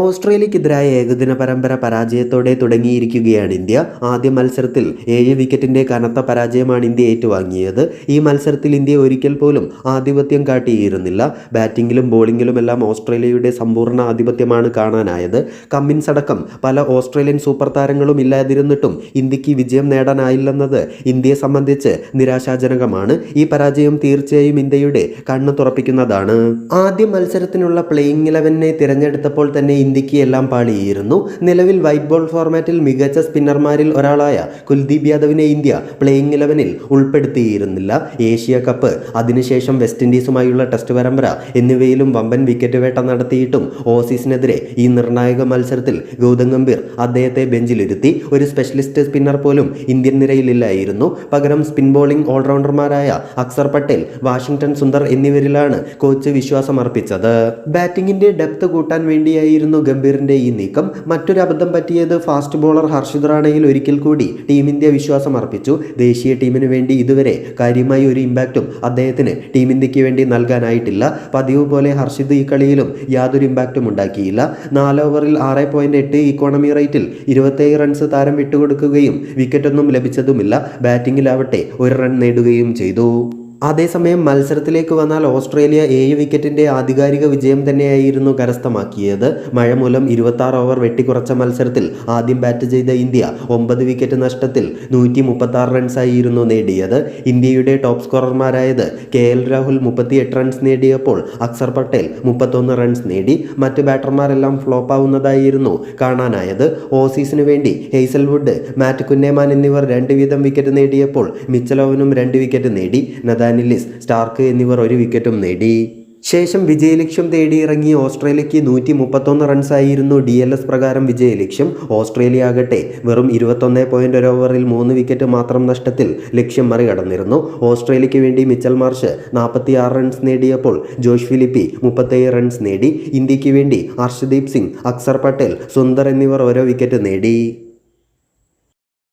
ഓസ്ട്രേലിയക്കെതിരായ ഏകദിന പരമ്പര പരാജയത്തോടെ തുടങ്ങിയിരിക്കുകയാണ് ഇന്ത്യ. ആദ്യ മത്സരത്തിൽ ഏഴ് വിക്കറ്റിന്റെ കനത്ത പരാജയമാണ് ഇന്ത്യ ഏറ്റുവാങ്ങിയത്. ഈ മത്സരത്തിൽ ഇന്ത്യ ഒരിക്കൽ പോലും ആധിപത്യം കാട്ടിയിരുന്നില്ല. ബാറ്റിങ്ങിലും ബോളിങ്ങിലുമെല്ലാം ഓസ്ട്രേലിയയുടെ സമ്പൂർണ ആധിപത്യമാണ് കാണാനായത്. കമ്മിൻസ് അടക്കം പല ഓസ്ട്രേലിയൻ സൂപ്പർ താരങ്ങളും ഇല്ലാതിരുന്നിട്ടും ഇന്ത്യയ്ക്ക് വിജയം നേടാനായില്ലെന്നത് ഇന്ത്യയെ സംബന്ധിച്ച് നിരാശാജനകമാണ്. ഈ പരാജയം തീർച്ചയായും ഇന്ത്യയുടെ കണ്ണ് തുറപ്പിക്കുന്നതാണ്. ആദ്യ മത്സരത്തിനുള്ള പ്ലേയിങ് ഇലവനെ തിരഞ്ഞെടുത്തപ്പോൾ തന്നെ ഇന്ത്യയ്ക്ക് എല്ലാം പാളിയിരുന്നു. നിലവിൽ വൈറ്റ് ബോൾ ഫോർമാറ്റിൽ മികച്ച സ്പിന്നർമാരിൽ ഒരാളായ കുൽദീപ് യാദവിനെ ഇന്ത്യ പ്ലേയിങ് ഇലവനിൽ ഉൾപ്പെടുത്തിയിരുന്നില്ല. ഏഷ്യ കപ്പ് അതിനുശേഷം വെസ്റ്റ് ഇൻഡീസുമായുള്ള ടെസ്റ്റ് പരമ്പര എന്നിവയിലും വമ്പൻ വിക്കറ്റ് വേട്ട നടത്തിയിട്ടും ഓസീസിനെതിരെ ഈ നിർണായക മത്സരത്തിൽ ഗൗതം ഗംഭീർ അദ്ദേഹത്തെ ബെഞ്ചിലിരുത്തി. ഒരു സ്പെഷ്യലിസ്റ്റ് സ്പിന്നർ പോലും ഇന്ത്യൻ നിരയിലില്ലായിരുന്നു. പകരം സ്പിൻ ബോളിംഗ് ഓൾറൗണ്ടർമാരായ അക്സർ പട്ടേൽ വാഷിംഗ്ടൺ സുന്ദർ എന്നിവരിലാണ് കോച്ച് വിശ്വാസം അർപ്പിച്ചത് ബാറ്റിംഗിന്റെ ഡെപ്ത് കൂട്ടാൻ വേണ്ടിയായിരുന്നു ഗംഭീറിന്റെ ഈ നീക്കം മറ്റൊരു അബദ്ധം പറ്റിയത് ഫാസ്റ്റ് ബോളർ ഹർഷിദ് റാണയിൽ ഒരിക്കൽ കൂടി ടീം ഇന്ത്യ വിശ്വാസം അർപ്പിച്ചു. ദേശീയ ടീമിന് വേണ്ടി ഇതുവരെ കാര്യമായ ഒരു ഇമ്പാക്റ്റും അദ്ദേഹത്തിന് ടീം ഇന്ത്യയ്ക്ക് വേണ്ടി നൽകാനായിട്ടില്ല. പതിവ് പോലെ ഹർഷിദ് ഈ കളിയിലും യാതൊരു ഇമ്പാക്റ്റും ഉണ്ടാക്കിയില്ല. നാല് ഓവറിൽ ആറ് പോയിന്റ് എട്ട് ഇക്കോണമി റേറ്റിൽ ഇരുപത്തേഴ് റൺസ് താരം വിട്ടുകൊടുക്കുകയും വിക്കറ്റൊന്നും ലഭിച്ചതുമില്ല. ബാറ്റിംഗിലാവട്ടെ ഒരു റൺ നേടുകയും ചെയ്തു. അതേസമയം മത്സരത്തിലേക്ക് വന്നാൽ ഓസ്ട്രേലിയ ഏഴ് വിക്കറ്റിന്റെ ആധികാരിക വിജയം തന്നെയായിരുന്നു കരസ്ഥമാക്കിയത്. മഴ മൂലം ഇരുപത്തി ഓവർ വെട്ടിക്കുറച്ച മത്സരത്തിൽ ആദ്യം ബാറ്റ് ചെയ്ത ഇന്ത്യ ഒമ്പത് വിക്കറ്റ് നഷ്ടത്തിൽ നൂറ്റി മുപ്പത്തി ആറ് റൺസായിരുന്നു നേടിയത്. ഇന്ത്യയുടെ ടോപ്പ് സ്കോറർമാരായത് കെ എൽ രാഹുൽ മുപ്പത്തിയെട്ട് റൺസ് നേടിയപ്പോൾ അക്സർ പട്ടേൽ മുപ്പത്തൊന്ന് റൺസ് നേടി. മറ്റ് ബാറ്റർമാരെല്ലാം ഫ്ലോപ്പാവുന്നതായിരുന്നു കാണാനായത്. ഓസീസിനു വേണ്ടി ഹെയ്സൽവുഡ് മാറ്റ് കുന്നേമാൻ എന്നിവർ രണ്ട് വീതം വിക്കറ്റ് നേടിയപ്പോൾ മിച്ചലോവനും രണ്ട് വിക്കറ്റ് നേടി. നദാനിലിസ് സ്റ്റാർക്ക് എന്നിവർ ഒരു വിക്കറ്റും നേടി. ശേഷം വിജയലക്ഷ്യം തേടിയിറങ്ങിയ ഓസ്ട്രേലിയയ്ക്ക് നൂറ്റി മുപ്പത്തൊന്ന് റൺസായിരുന്നു ഡി എൽ എസ് പ്രകാരം വിജയലക്ഷ്യം. ഓസ്ട്രേലിയ ആകട്ടെ വെറും ഇരുപത്തൊന്ന് പോയിന്റ് ഒരു ഓവറിൽ മൂന്ന് വിക്കറ്റ് മാത്രം നഷ്ടത്തിൽ ലക്ഷ്യം മറികടന്നിരുന്നു. ഓസ്ട്രേലിയയ്ക്ക് വേണ്ടി മിച്ചൽ മാർഷ് നാൽപ്പത്തി ആറ് റൺസ് നേടിയപ്പോൾ ജോഷ് ഫിലിപ്പി മുപ്പത്തേഴ് റൺസ് നേടി. ഇന്ത്യയ്ക്ക് വേണ്ടി ഹർഷദീപ് സിംഗ് അക്സർ പട്ടേൽ സുന്ദർ എന്നിവർ ഓരോ വിക്കറ്റ് നേടി.